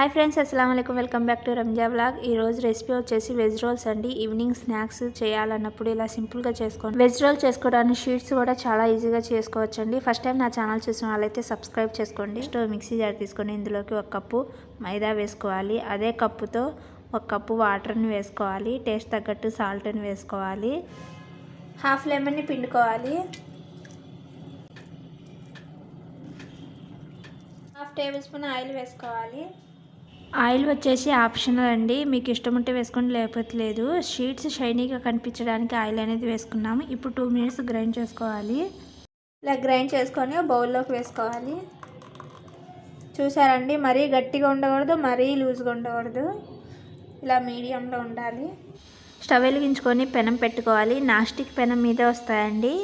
Hi friends అస్సలం అయికం welcome back to Ranja blog ఈ రోజు రెసిపీ వచ్చేసి వెజ్ రోల్స్ అండి. ఈవినింగ్ స్నాక్స్ చేయాలన్నప్పుడు ఇలా సింపుల్గా చేసుకోండి. వెజ్ రోల్ చేసుకోవడానికి షీట్స్ కూడా చాలా ఈజీగా చేసుకోవచ్చు అండి ఫస్ట్ టైం నా ఛానల్ చూసిన వాళ్ళైతే సబ్స్క్రైబ్ చేసుకోండి. స్టవ్ మిక్సీ జార్ తీసుకొని ఇందులోకి ఒక కప్పు మైదా వేసుకోవాలి. అదే కప్పుతో ఒక కప్పు వాటర్ని వేసుకోవాలి. టేస్ట్ తగ్గట్టు సాల్ట్ని వేసుకోవాలి. హాఫ్ లెమన్ని పిండుకోవాలి. హాఫ్ టేబుల్ స్పూన్ ఆయిల్ వేసుకోవాలి. ఆయిల్ వచ్చేసి ఆప్షనల్ అండి. మీకు ఇష్టం ఉంటే వేసుకోండి లేకపోతే లేదు. షీట్స్ షైనీగా కనిపించడానికి ఆయిల్ అనేది వేసుకున్నాము. ఇప్పుడు టూ మినిట్స్ గ్రైండ్ చేసుకోవాలి. ఇలా గ్రైండ్ చేసుకొని బౌల్లోకి వేసుకోవాలి. చూసారండి మరీ గట్టిగా ఉండకూడదు మరీ లూజ్గా ఉండకూడదు. ఇలా మీడియంలో ఉండాలి. స్టవ్ వెలిగించుకొని పెనం పెట్టుకోవాలి. నాస్టిక్ పెనం మీదే వస్తాయండి.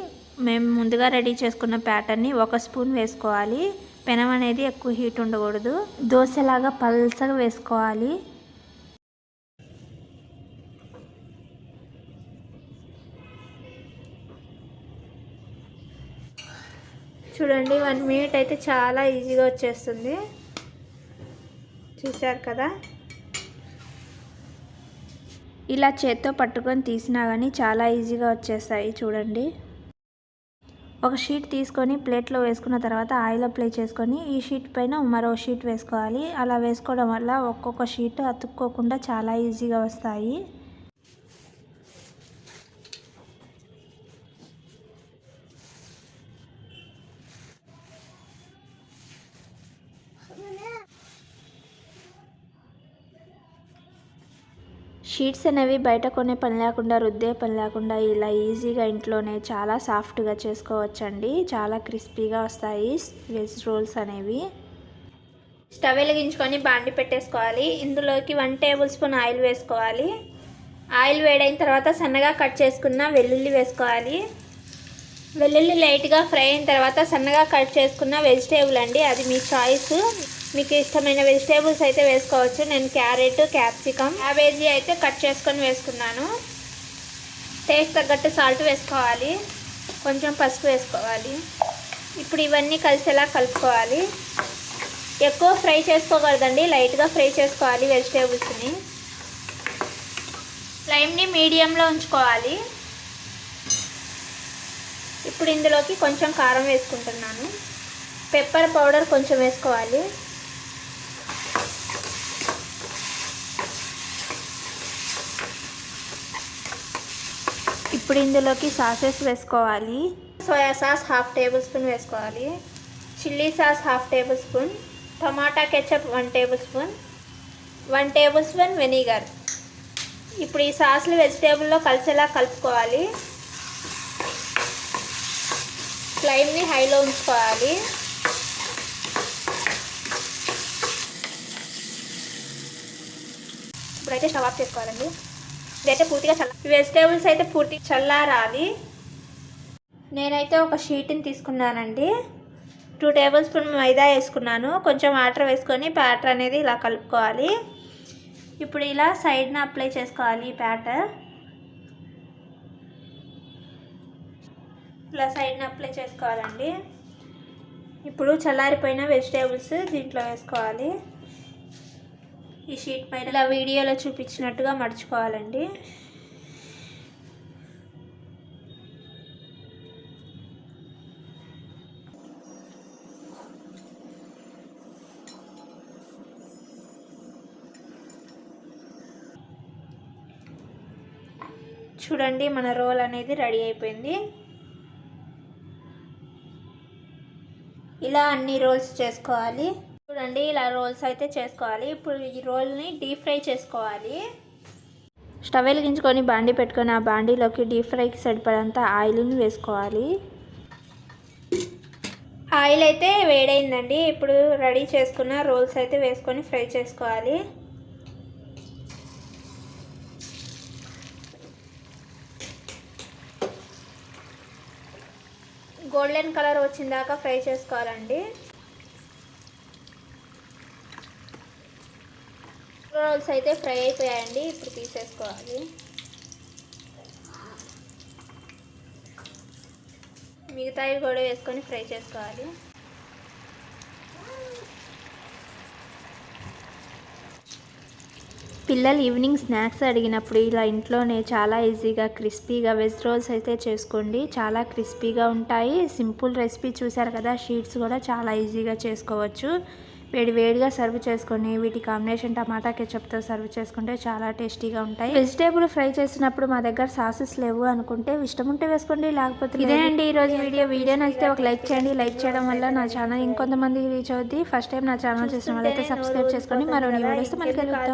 మేము ముందుగా రెడీ చేసుకున్న ప్యాటర్ని ఒక స్పూన్ వేసుకోవాలి. పెనం అనేది ఎక్కువ హీట్ ఉండకూడదు. దోశలాగా పల్సగా వేసుకోవాలి. చూడండి వన్ మినిట్ అయితే చాలా ఈజీగా వచ్చేస్తుంది. చూశారు కదా? ఇలా చేత్తో పట్టుకొని తీసినా కానీ చాలా ఈజీగా వచ్చేస్తాయి చూడండి. ఒక షీట్ తీసుకొని ప్లేట్లో వేసుకున్న తర్వాత ఆయిల్ అప్లై చేసుకొని ఈ షీట్ పైన మరో షీట్ వేసుకోవాలి. అలా వేసుకోవడం వల్ల ఒక్కొక్క షీట్ అతుక్కోకుండా చాలా ఈజీగా వస్తాయి. షీట్స్ అనేవి బయట కొనే పని లేకుండా రుద్దే పని లేకుండా ఇలా ఈజీగా ఇంట్లోనే చాలా సాఫ్ట్గా చేసుకోవచ్చండి. చాలా క్రిస్పీగా వస్తాయి వెజ్ రోల్స్ అనేవి. స్టవ్ వెలిగించుకొని బాండి పెట్టేసుకోవాలి. ఇందులోకి వన్ టేబుల్ స్పూన్ ఆయిల్ వేసుకోవాలి. ఆయిల్ వేడైన తర్వాత సన్నగా కట్ చేసుకున్న వెల్లుల్లి వేసుకోవాలి. వెల్లుల్లి లైట్గా ఫ్రై అయిన తర్వాత సన్నగా కట్ చేసుకున్న వెజిటేబుల్ అండి. అది మీ చాయిస్. మీకు ఇష్టమైన వెజిటేబుల్స్ అయితే వేసుకోవచ్చు. నేను క్యారెట్ క్యాప్సికమ్ క్యాబేజీ అయితే కట్ చేసుకొని వేసుకున్నాను. టేస్ట్ తగ్గట్టు సాల్ట్ వేసుకోవాలి. కొంచెం పసుపు వేసుకోవాలి. ఇప్పుడు ఇవన్నీ కలిసేలా కలుపుకోవాలి. ఎక్కువ ఫ్రై చేసుకోకూడదండి. లైట్గా ఫ్రై చేసుకోవాలి వెజిటేబుల్స్ని ఫ్లేమ్ని మీడియంలో ఉంచుకోవాలి. ఇప్పుడు ఇందులోకి కొంచెం కారం వేసుకుంటున్నాను. పెప్పర్ పౌడర్ కొంచెం వేసుకోవాలి. ఇప్పుడు ఇందులోకి సాసెస్ వేసుకోవాలి. Soya sauce half tablespoon వేసుకోవాలి. Chilli sauce half tablespoon. Tomato ketchup one tablespoon. One tablespoon vinegar. ఇప్పుడు ఈ సాస్లు వెజిటేబుల్లో కలిసేలా కలుపుకోవాలి. ఫ్లైమ్ని హైలో ఉంచుకోవాలి. ఇప్పుడైతే స్టవ్ ఆఫ్ చేసుకోవాలండి. ఇదైతే పూర్తిగా చల్ల వెజిటేబుల్స్ అయితే పూర్తి చల్లారాలి. నేనైతే ఒక షీట్ని తీసుకున్నానండి. టూ టేబుల్ స్పూన్ మైదా వేసుకున్నాను. కొంచెం వాటర్ వేసుకొని బ్యాటర్ అనేది ఇలా కలుపుకోవాలి. ఇప్పుడు ఇలా సైడ్న అప్లై చేసుకోవాలి ఈ బ్యాటర్. ఇలా సైడ్న అప్లై చేసుకోవాలండి. ఇప్పుడు చల్లారిపోయిన వెజిటేబుల్స్ దీంట్లో వేసుకోవాలి. ఈ షీట్ పైన ఇలా వీడియోలో చూపించినట్టుగా మర్చుకోవాలండి చూడండి మన రోల్ అనేది రెడీ అయిపోయింది. ఇలా అన్ని రోల్స్ చేసుకోవాలి. చూడండి ఇలా రోల్స్ అయితే చేసుకోవాలి. ఇప్పుడు ఈ రోల్ని డీప్ ఫ్రై చేసుకోవాలి. స్టవ్ వెలిగించుకొని బాండీ పెట్టుకొని ఆ బాండీలోకి డీప్ ఫ్రైకి సరిపడంత ఆయిల్ని వేసుకోవాలి. ఆయిల్ అయితే వేడైందండి. ఇప్పుడు రెడీ చేసుకున్న రోల్స్ అయితే వేసుకొని ఫ్రై చేసుకోవాలి. గోల్డెన్ కలర్ వచ్చిందాక ఫ్రై చేసుకోవాలండి. రోల్స్ అయితే ఫ్రై అయిపోయాయండి. ఇప్పుడు తీసేసుకోవాలి. మిగతావి కూడా వేసుకొని ఫ్రై చేసుకోవాలి. పిల్లలు ఈవినింగ్ స్నాక్స్ అడిగినప్పుడు ఇలా ఇంట్లోనే చాలా ఈజీగా క్రిస్పీగా వెజ్ రోల్స్ అయితే చేసుకోండి. చాలా క్రిస్పీగా ఉంటాయి. సింపుల్ రెసిపీ చూసారు కదా షీట్స్ కూడా చాలా ఈజీగా చేసుకోవచ్చు. వేడి వేడిగా సర్వ్ చేసుకొని వీటి కాంబినేషన్ టమాటా కెచప్తో సర్వ్ చేసుకుంటే చాలా టేస్టీగా ఉంటాయి. వెజిటేబుల్ ఫ్రై చేసినప్పుడు మా దగ్గర సాసెస్ లేవు అనుకుంటే ఇష్టం ఉంటే వేసుకోండి లేకపోతే ఇదేనండి ఈ రోజు వీడియో. వీడియో నచ్చితే ఒక లైక్ చేయండి. లైక్ చేయడం వల్ల నా ఛానల్ ఇంకొంతమంది రీచ్ అవుద్ది. ఫస్ట్ టైం నా ఛానల్ చేసిన వాళ్ళైతే సబ్స్క్రైబ్ చేసుకొని మరో వీడియోస్ మళ్ళీ కలుగుతాం